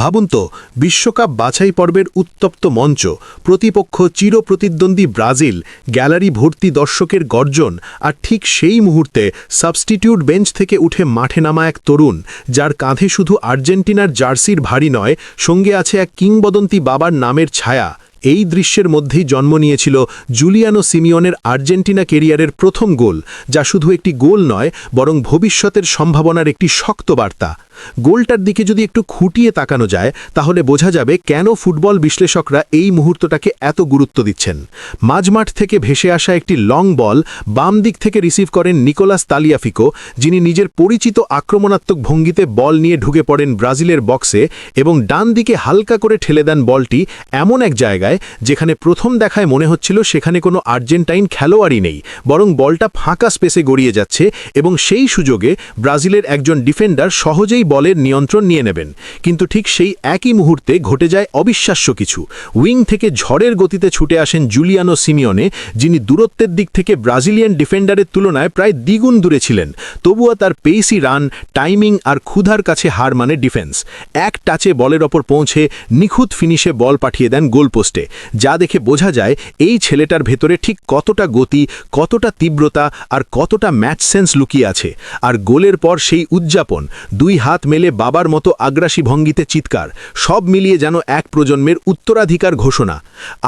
ভাবুন তো, বিশ্বকাপ বাছাই পর্বের উত্তপ্ত মঞ্চ, প্রতিপক্ষ চিরপ্রতিদ্বন্দ্বী ব্রাজিল, গ্যালারি ভর্তি দর্শকের গর্জন, আর ঠিক সেই মুহূর্তে সাবস্টিটিউট বেঞ্চ থেকে উঠে মাঠে নামা এক তরুণ, যার কাঁধে শুধু আর্জেন্টিনার জার্সির ভারী নয়, সঙ্গে আছে এক কিংবদন্তি বাবার নামের ছায়া। এই দৃশ্যের মধ্যেই জন্ম নিয়েছিল জুলিয়ানো সিমিয়নের আর্জেন্টিনা কেরিয়ারের প্রথম গোল, যা শুধু একটি গোল নয়, বরং ভবিষ্যতের সম্ভাবনার একটি শক্ত বার্তা। গোলটার দিকে যদি একটু খুঁটিয়ে তাকানো যায়, তাহলে বোঝা যাবে কেন ফুটবল বিশ্লেষকরা এই মুহূর্তটাকে এত গুরুত্ব দিচ্ছেন। মাঝমাঠ থেকে ভেসে আসা একটি লং বল বাম দিক থেকে রিসিভ করেন নিকোলাস তালিয়াফিকো, যিনি নিজের পরিচিত আক্রমণাত্মক ভঙ্গিতে বল নিয়ে ঢুকে পড়েন ব্রাজিলের বক্সে এবং ডান দিকে হালকা করে ঠেলে দেন বলটি এমন এক জায়গায় যেখানে প্রথম দেখায় মনে হচ্ছিল সেখানে কোনো আর্জেন্টাইন খেলোয়াড়ই নেই, বরং বলটা ফাঁকা স্পেসে গড়িয়ে যাচ্ছে এবং সেই সুযোগে ব্রাজিলের একজন ডিফেন্ডার সহজেই বলের নিয়ন্ত্রণ নিয়ে নেবেন। কিন্তু ঠিক সেই একই মুহূর্তে ঘটে যায় অবিশ্বাস্য কিছু। উইং থেকে ঝড়ের গতিতে ছুটে আসেন জুলিয়ানো সিমিয়নে, যিনি দূরত্বের দিক থেকে ব্রাজিলিয়ান ডিফেন্ডারের তুলনায় প্রায় দ্বিগুণ দূরে ছিলেন। তবুও তার পেইসি রান, টাইমিং আর ক্ষুধার কাছে হার মানে ডিফেন্স। এক টাচে বলের ওপর পৌঁছে নিখুঁত ফিনিশে বল পাঠিয়ে দেন গোলপোস্টে। যা দেখে বোঝা যায় এই ছেলেটার ভেতরে ঠিক কতটা গতি, কতটা তীব্রতা আর কতটা ম্যাচ সেন্স লুকিয়ে আছে। আর গোলের পর সেই উদযাপন, দুই হাত মেলে বাবার মতো আগ্রাসী ভঙ্গিতে চিৎকার, সব মিলিয়ে যেন এক প্রজন্মের উত্তরাধিকার ঘোষণা।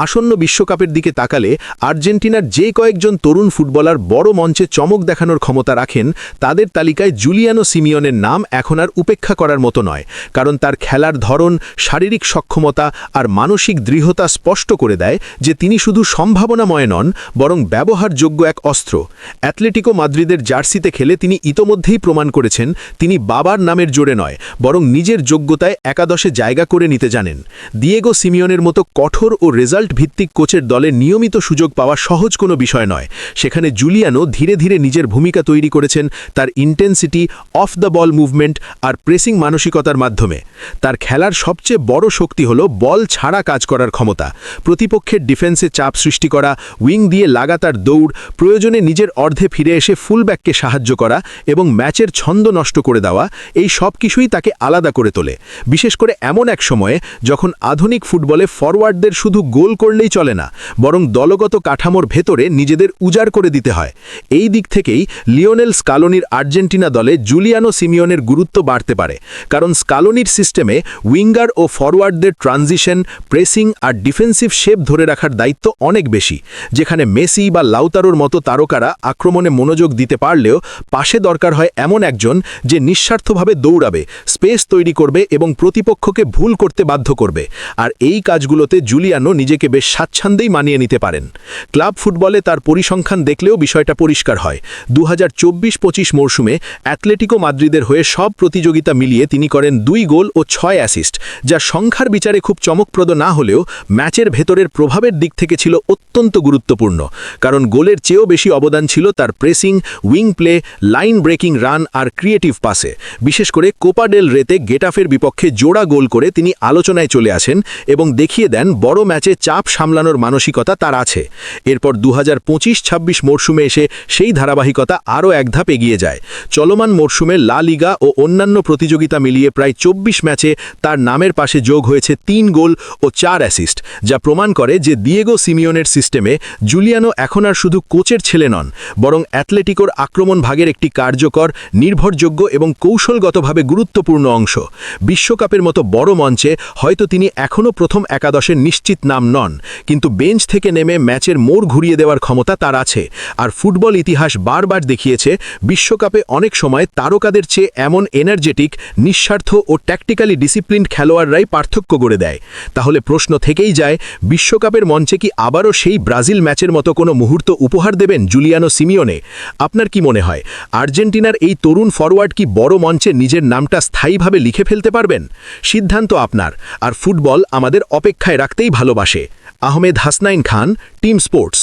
আসন্ন বিশ্বকাপের দিকে তাকালে আর্জেন্টিনার যে কয়েকজন তরুণ ফুটবলার বড় মঞ্চে চমক দেখানোর ক্ষমতা রাখেন, তাদের তালিকায় জুলিয়ানো সিমিয়নের নাম এখন আর উপেক্ষা করার মতো নয়, কারণ তার খেলার ধরন, শারীরিক সক্ষমতা আর মানসিক দৃঢ়তা স্পষ্ট করে দেয় যে তিনি শুধু সম্ভাবনাময় নন, বরং ব্যবহারযোগ্য এক অস্ত্র। অ্যাথলেটিকো মাদ্রিদের জার্সিতে খেলে তিনি ইতোমধ্যেই প্রমাণ করেছেন, তিনি বাবার নামের জোরে নয়, বরং নিজের যোগ্যতায় একাদশে জায়গা করে নিতে জানেন। দিয়েগো সিমিয়নের মতো কঠোর ও রেজাল্ট ভিত্তিক কোচের দলে নিয়মিত সুযোগ পাওয়া সহজ কোনো বিষয় নয়। সেখানে জুলিয়ানো ধীরে ধীরে নিজের ভূমিকা তৈরি করেছেন তার intensity, of the ball movement R pressing মানসিকতার মাধ্যমে। তার খেলার সবচেয়ে বড় শক্তি হল বল ছাড়া কাজ করার ক্ষমতা। প্রতিপক্ষের ডিফেন্সে চাপ সৃষ্টি করা, উইং দিয়ে লাগাতার দৌড়, প্রয়োজনে নিজের অর্ধে ফিরে এসে ফুলব্যাককে সাহায্য করা এবং ম্যাচের ছন্দ নষ্ট করে দেওয়া, এই সব কিছুই তাকে আলাদা করে তোলে। বিশেষ করে এমন এক সময়ে যখন আধুনিক ফুটবলে ফরওয়ার্ডদের শুধু গোল করলেই চলে না, বরং দলগত কাঠামোর ভেতরে নিজেদের উজাড় করে দিতে হয়। এই দিক থেকেই লিওনেল স্কালোনির আর্জেন্টিনা দলে জুলিয়ানো সিমিয়নের গুরুত্ব বাড়তে পারে, কারণ স্কালোনির সিস্টেমে উইঙ্গার ও ফরওয়ার্ডদের ট্রানজিশন, প্রেসিং আর ডিফেন্সিভ শেপ ধরে রাখার দায়িত্ব অনেক বেশি, যেখানে মেসি বা লাউতারোর মতো তারকারা আক্রমণে মনোযোগ দিতে পারলেও পাশে দরকার হয় এমন একজন যে নিঃস্বার্থভাবে দৌড়াবে, স্পেস তৈরি করবে এবং প্রতিপক্ষকে ভুল করতে বাধ্য করবে। আর এই কাজগুলোতে জুলিয়ানো নিজেকে বেশ স্বাচ্ছন্দ্যেই মানিয়ে নিতে পারেন। ক্লাব ফুটবলে তার পরিসংখ্যান দেখলেও বিষয়টা পরিষ্কার হয়। দু হাজার চব্বিশ পঁচিশ মরশুমে অ্যাথলেটিকো মাদ্রিদের হয়ে সব প্রতিযোগিতা মিলিয়ে তিনি করেন দুই গোল ও ছয় অ্যাসিস্ট যা সংখ্যার বিচারে খুব চমকপ্রদ না হলেও ম্যাচের ভেতরের প্রভাবের দিক থেকে ছিল অত্যন্ত গুরুত্বপূর্ণ, কারণ গোলের চেয়েও বেশি অবদান ছিল তার pressing, wing play, line breaking run আর ক্রিয়েটিভ পাসে। বিশেষ করে কোপাডেল রেতে গেটাফের বিপক্ষে জোড়া গোল করে তিনি আলোচনায় চলে আসেন এবং দেখিয়ে দেন বড় ম্যাচে চাপ সামলানোর মানসিকতা তার আছে। এরপর দু হাজার পঁচিশ ছাব্বিশ মরশুমে এসে সেই ধারাবাহিকতা আরও এক ধাপ এগিয়ে যায়। চলমান মরশুমে লা লিগা ও অন্যান্য প্রতিযোগিতা মিলিয়ে প্রায় চব্বিশ ম্যাচে তার নামের পাশে যোগ হয়েছে তিন গোল ও চার অ্যাসিস্ট। যা প্রমাণ করে যে দিয়েগো সিমিয়নের সিস্টেমে জুলিয়ানো এখন আর শুধু কোচের ছেলে নন, বরং অ্যাথলেটিকোর আক্রমণ ভাগের একটি কার্যকর, নির্ভরযোগ্য এবং কৌশলগতভাবে গুরুত্বপূর্ণ অংশ। বিশ্বকাপের মতো বড় মঞ্চে হয়তো তিনি এখনও প্রথম একাদশের নিশ্চিত নাম নন, কিন্তু বেঞ্চ থেকে নেমে ম্যাচের মোড় ঘুরিয়ে দেওয়ার ক্ষমতা তার আছে। আর ফুটবল ইতিহাস বারবার দেখিয়েছে, বিশ্বকাপে অনেক সময় তারকাদের চেয়ে এমন এনার্জেটিক, নিঃস্বার্থ ও ট্যাকটিক্যালি ডিসিপ্লিনড খেলোয়াড়রাই পার্থক্য গড়ে দেয়। তাহলে প্রশ্ন থেকেই যায় বিশ্বকাপের মঞ্চে কি আবারও সেই ব্রাজিল ম্যাচের মতো কোনো মুহূর্ত উপহার দেবেন জুলিয়ানো সিমিওনে? আপনার কি মনে হয়, আর্জেন্টিনার এই তরুণ ফরওয়ার্ড কি বড় মঞ্চে নিজের নামটা স্থায়ীভাবে লিখে ফেলতে পারবেন? সিদ্ধান্ত আপনার, আর ফুটবল আমাদের অপেক্ষায় রাখতেই ভালোবাসে। Ahmed Hasnain Khan, team sports.